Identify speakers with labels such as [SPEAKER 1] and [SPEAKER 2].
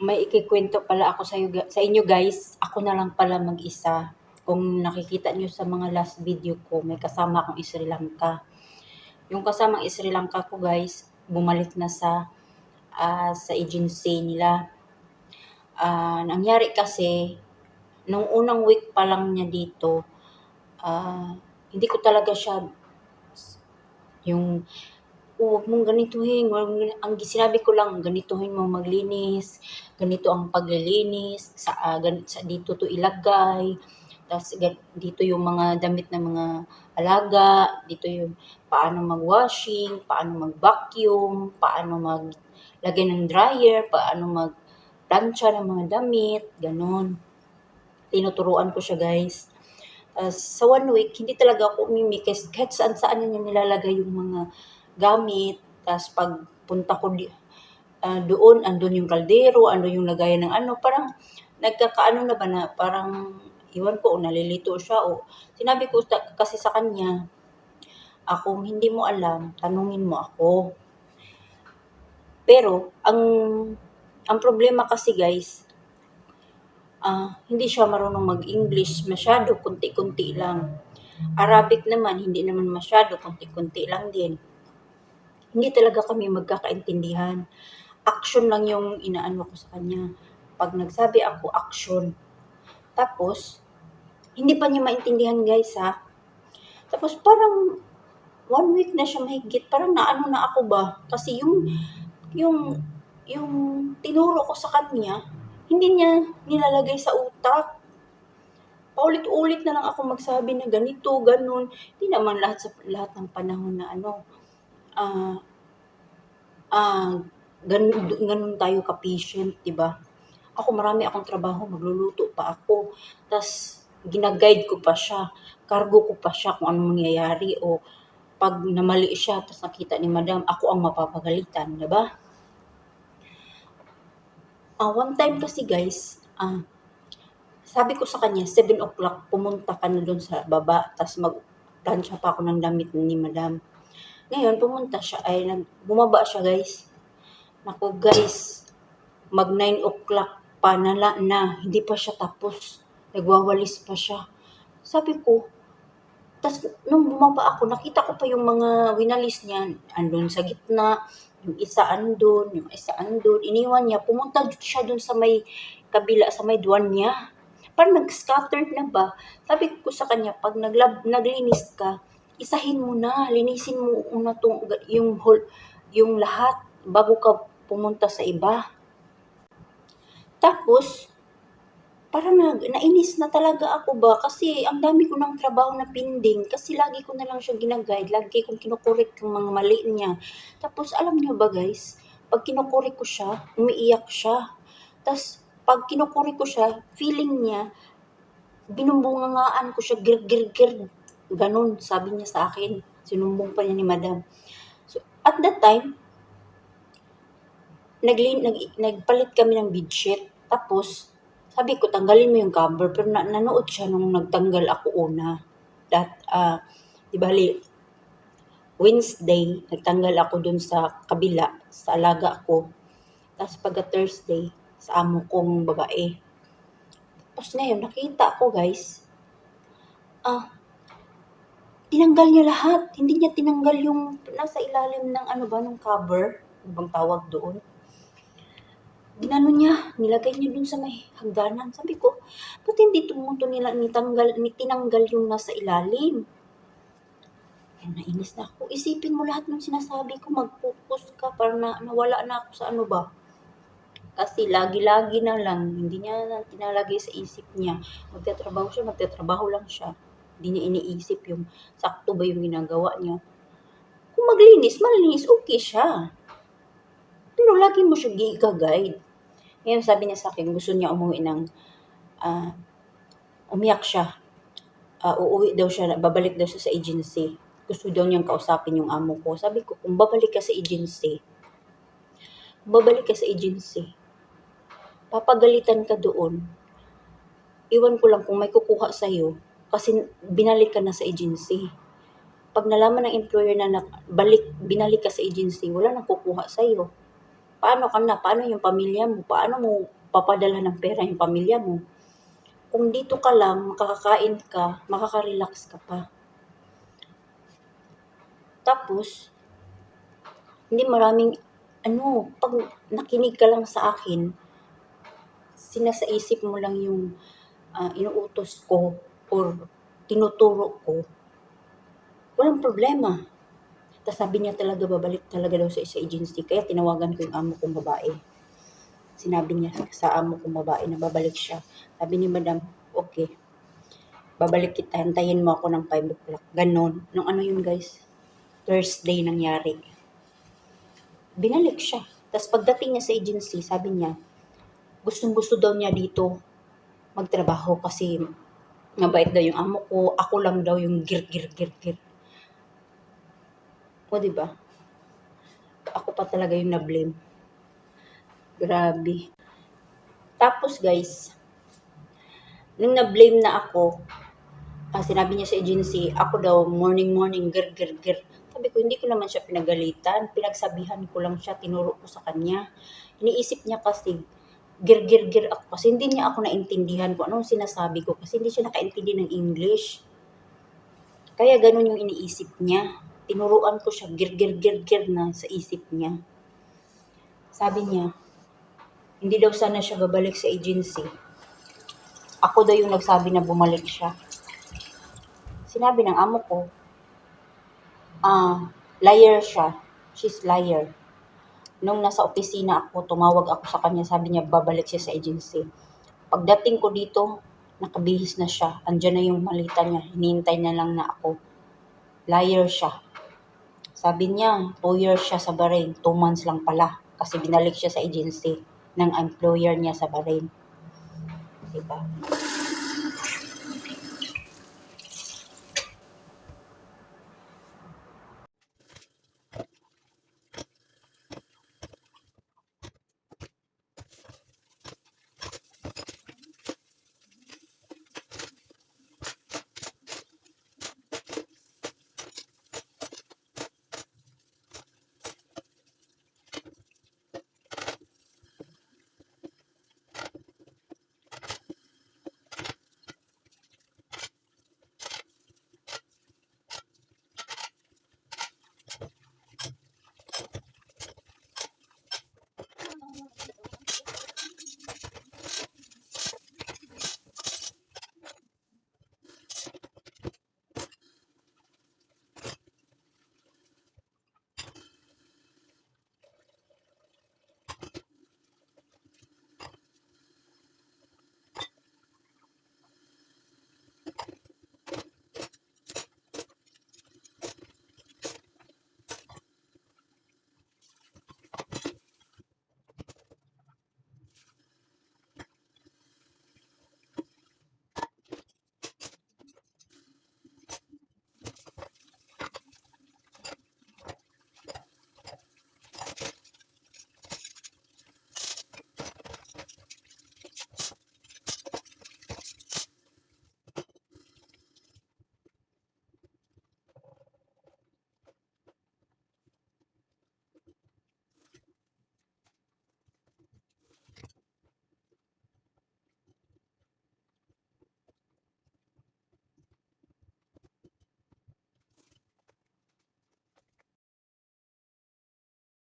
[SPEAKER 1] may ikikwento pala ako sa, sa inyo guys. Ako na lang pala mag-isa. Kung nakikita nyo sa mga last video ko, may kasama akong Sri Lanka. Yung kasamang Sri Lanka ko guys, bumalik na sa uh, sa agency nila. Uh, nangyari kasi, nung unang week pa lang niya dito, uh, hindi ko talaga siya yung oh, huwag mong ganituhin. Ang sinabi ko lang, ganituhin mo maglinis, ganito ang paglilinis, sa, uh, gan, sa dito to ilagay, tapos dito yung mga damit ng mga alaga, dito yung paano mag-washing, paano mag-vacuum, paano maglagay ng dryer, paano mag-plancha ng mga damit, ganun. Tinuturuan ko siya guys. Uh, sa one week, hindi talaga ako umimikis. Kahit saan saan niya nilalagay yung mga gamit. Tapos pagpunta ko di, uh, doon, andun yung kaldero, andun yung lagayan ng ano, parang nagkakaano na ba na, parang iwan ko, o nalilito siya, o sinabi ko kasi sa kanya, akong hindi mo alam, tanungin mo ako. Pero, ang, ang problema kasi guys, uh, hindi siya marunong mag-English masyado, kunti-kunti lang. Arabic naman, hindi naman masyado, kunti-kunti lang din hindi talaga kami magkakaintindihan. Action lang yung inaano ko sa kanya. Pag nagsabi ako, action. Tapos, hindi pa niya maintindihan guys ha. Tapos parang one week na siya mahigit. Parang naano na ako ba? Kasi yung, yung, yung tinuro ko sa kanya, hindi niya nilalagay sa utak. Paulit-ulit na lang ako magsabi na ganito, ganun. Hindi naman lahat sa lahat ng panahon na ano, ah, ah, ganun, ganun tayo ka-patient, di ba? Ako marami akong trabaho, magluluto pa ako. Tapos, ginaguide ko pa siya. Cargo ko pa siya kung anong mangyayari o pag namali siya, tapos nakita ni madam, ako ang mapapagalitan, di ba? Uh, one time kasi guys, uh, sabi ko sa kanya, 7 o'clock, pumunta ka na doon sa baba, tapos mag-plancha pa ako ng damit ni madam. Ngayon, pumunta siya, ay nag, bumaba siya guys. Naku guys, mag 9 o'clock pa na, na, hindi pa siya tapos. Nagwawalis pa siya. Sabi ko, tas nung bumaba ako, nakita ko pa yung mga winalis niya, andun sa gitna, yung isa andun, yung isa andun, iniwan niya, pumunta siya dun sa may kabila, sa may duwan niya. Parang nag-scattered na ba? Sabi ko sa kanya, pag naglinis ka, isahin mo na, linisin mo una tong, yung, whole, yung lahat bago ka pumunta sa iba. Tapos, parang na, nainis na talaga ako ba kasi ang dami ko ng trabaho na pending kasi lagi ko na lang siya ginaguide, lagi kong kinukurik yung mga mali niya. Tapos alam niyo ba guys, pag kinukurik ko siya, umiiyak siya. Tapos pag kinukurik ko siya, feeling niya, binumbungangaan ko siya, gir, gir, gir, Ganun, sabi niya sa akin. Sinumbong pa niya ni madam. So, at that time, naglin, nag, nagpalit kami ng bedsheet. Tapos, sabi ko, tanggalin mo yung cover. Pero na, nanood siya nung nagtanggal ako una. That, uh, di bali, Wednesday, nagtanggal ako dun sa kabila, sa alaga ko. Tapos pagka Thursday, sa amo kong babae. Tapos ngayon, nakita ko guys, ah, tinanggal niya lahat. Hindi niya tinanggal yung nasa ilalim ng ano ba, ng cover. Ano bang tawag doon? Ginano niya, nilagay niya dun sa may hagdanan. Sabi ko, ba't hindi tumuto nila, nitanggal, tinanggal yung nasa ilalim? Ay, nainis na ako. Isipin mo lahat ng sinasabi ko, mag-focus ka para na, nawala na ako sa ano ba. Kasi lagi-lagi na lang, hindi niya tinalagay sa isip niya. Magtatrabaho siya, magtatrabaho lang siya. Hindi niya iniisip yung sakto ba yung ginagawa niya. Kung maglinis, malinis, okay siya. Pero lagi mo siya giga-guide. Ngayon sabi niya sa akin, gusto niya umuwi ng, uh, umiyak siya. Uh, uuwi daw siya, babalik daw siya sa agency. Gusto daw niyang kausapin yung amo ko. Sabi ko, kung babalik ka sa agency, kung babalik ka sa agency, papagalitan ka doon. Iwan ko lang kung may kukuha sa'yo, kasi binalik ka na sa agency. Pag nalaman ng employer na balik, binalik ka sa agency, wala nang kukuha sa iyo. paano ka na? Paano yung pamilya mo? Paano mo papadala ng pera yung pamilya mo? Kung dito ka lang, makakakain ka, makaka-relax ka pa. Tapos, hindi maraming, ano, pag nakinig ka lang sa akin, sinasaisip mo lang yung ah, inuutos ko or tinuturo ko, walang problema. Tapos sabi niya talaga, babalik talaga daw sa isa agency. Kaya tinawagan ko yung amo kong babae. Sinabi niya sa amo kong babae na babalik siya. Sabi ni madam, okay. Babalik kita, hintayin mo ako ng 5 o'clock. Ganon. Nung ano yun guys? Thursday nangyari. Binalik siya. Tapos pagdating niya sa agency, sabi niya, gustong gusto daw niya dito magtrabaho kasi mabait daw yung amo ko, ako lang daw yung gir gir gir gir. O di ba? Ako pa talaga yung na-blame. Grabe. Tapos guys, nung na-blame na ako, ah, sinabi niya sa agency, ako daw morning morning gir gir gir. Sabi ko, hindi ko naman siya pinagalitan. Pinagsabihan ko lang siya, tinuro ko sa kanya. Iniisip niya kasi, gir gir gir ako kasi hindi niya ako naintindihan kung anong sinasabi ko kasi hindi siya nakaintindi ng English. Kaya ganun yung iniisip niya. Tinuruan ko siya gir gir gir gir na sa isip niya. Sabi niya, hindi daw sana siya babalik sa agency. Ako daw yung nagsabi na bumalik siya. Sinabi ng amo ko, ah, liar siya. She's liar nung nasa opisina ako, tumawag ako sa kanya, sabi niya babalik siya sa agency. Pagdating ko dito, nakabihis na siya. Andiyan na yung malita niya. Hinihintay na lang na ako. Liar siya. Sabi niya, 2 years siya sa Bahrain. 2 months lang pala. Kasi binalik siya sa agency ng employer niya sa Bahrain. Diba?